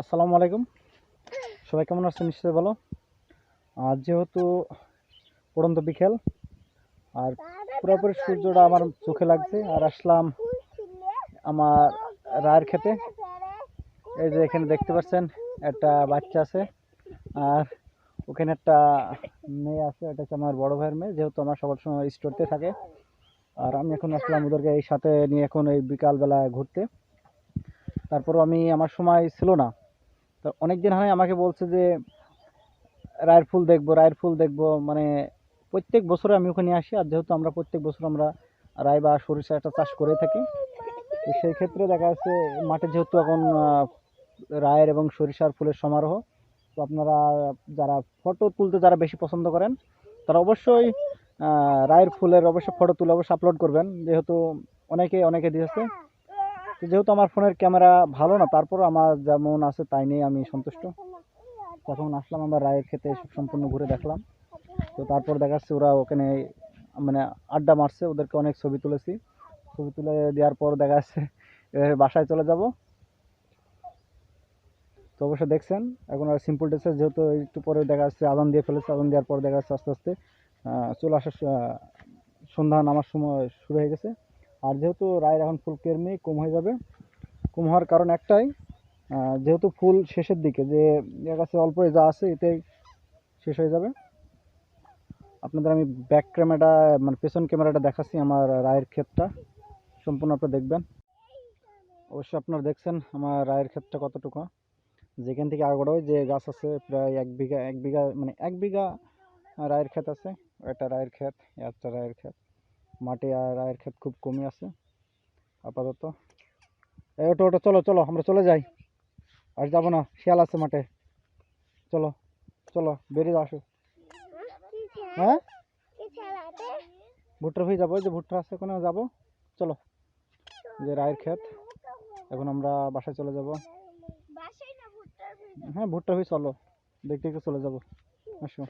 আসসালামু আলাইকুম। সবাই কেমন আছেন? নিশ্চয়ই ভালো। আর যেহেতু পড়ন্ত বিকেল, আর পুরোপুরি সূর্যটা আমার চোখে লাগছে, আর আসলাম আমার রায়ের খেতে। এই যে এখানে দেখতে পাচ্ছেন, একটা বাচ্চা আছে, আর ওখানে একটা মেয়ে আছে এটা হচ্ছে আমার বড় ভাইয়ের মেয়ে, যেহেতু আমার সবার সময় স্টোরতে থাকে। আর আমি এখন আসলাম ওদেরকে এই সাথে নিয়ে এখন এই বিকালবেলা ঘুরতে। তারপরও আমি, আমার সময় ছিল না। তো অনেক দিন হয় আমাকে বলছে যে, রায়ের ফুল দেখব, রায়ের ফুল দেখব মানে প্রত্যেক বছরে আমি ওখানে আসি, আর যেহেতু আমরা প্রত্যেক বছর আমরা রায় বা সরিষা একটা চাষ করে থাকি, তো সেই ক্ষেত্রে দেখা যাচ্ছে মাঠে যেহেতু এখন রায়ের এবং সরিষার ফুলের সমারোহ, তো আপনারা যারা ফটো তুলতে যারা বেশি পছন্দ করেন, তারা অবশ্যই রায়ের ফুলের অবশ্যই ফটো তুলে অবশ্যই আপলোড করবেন, যেহেতু অনেকে অনেকে দিয়েছে। তো যেহেতু আমার ফোনের ক্যামেরা ভালো না, তারপরও আমার যেমন আছে তাই নিয়ে আমি সন্তুষ্ট। তখন আসলাম আমরা রায়ের খেতে সম্পূর্ণ ঘুরে দেখলাম। তো তারপর দেখা যাচ্ছে ওরা ওখানে মানে আড্ডা মারছে, ওদেরকে অনেক ছবি তুলেছি। ছবি তুলে দেওয়ার পর দেখা যাচ্ছে বাসায় চলে যাব। তো অবশ্যই দেখছেন, এখন আর সিম্পল ড্রেসে যেহেতু একটু পরে দেখা যাচ্ছে আদান দিয়ে ফেলেছে আদান দেওয়ার পর দেখা যাচ্ছে আস্তে আস্তে চলে আসার সন্ধ্যা নামার সময় শুরু হয়ে গেছে। আর যেহেতু রায়ের এখন ফুল কেরমি, কম হয়ে যাবে। কম হওয়ার কারণ একটাই যেহেতু ফুল শেষের দিকে, যে এর কাছে অল্প যা আছে, এতেই শেষ হয়ে যাবে। আপনাদের আমি ব্যাক ক্যামেরাটা মানে পেছন ক্যামেরাটা দেখাচ্ছি আমার রায়ের ক্ষেতটা। সম্পূর্ণ আপনারা দেখবেন। অবশ্যই আপনারা দেখছেন আমার রায়ের ক্ষেতটা কতটুকু। যেখান থেকে আগড়ায় যে গাছ আছে, প্রায় এক বিঘা এক বিঘা মানে এক বিঘা রায়ের ক্ষেত আছে। একটা রায়ের ক্ষেত একটা রায়ের ক্ষেত। মাটি আর রায়ের ক্ষেত খুব কমই আছে আপাতত। এই ওটো ওটো চলো চলো আমরা চলে যাই। আর যাব না শিয়াল আছে মাঠে। চলো চলো বেরিয়ে আসো। হ্যাঁ? ভুট্টার হয়ে যাব যে ভুট্টা আছে ওখানে যাব। চলো যে রায়ের ক্ষেত। এখন আমরা বাসায় চলে যাব। হ্যাঁ ভুট্টা হয়ে চলো দেখতে দেখতে চলে যাব। আসো।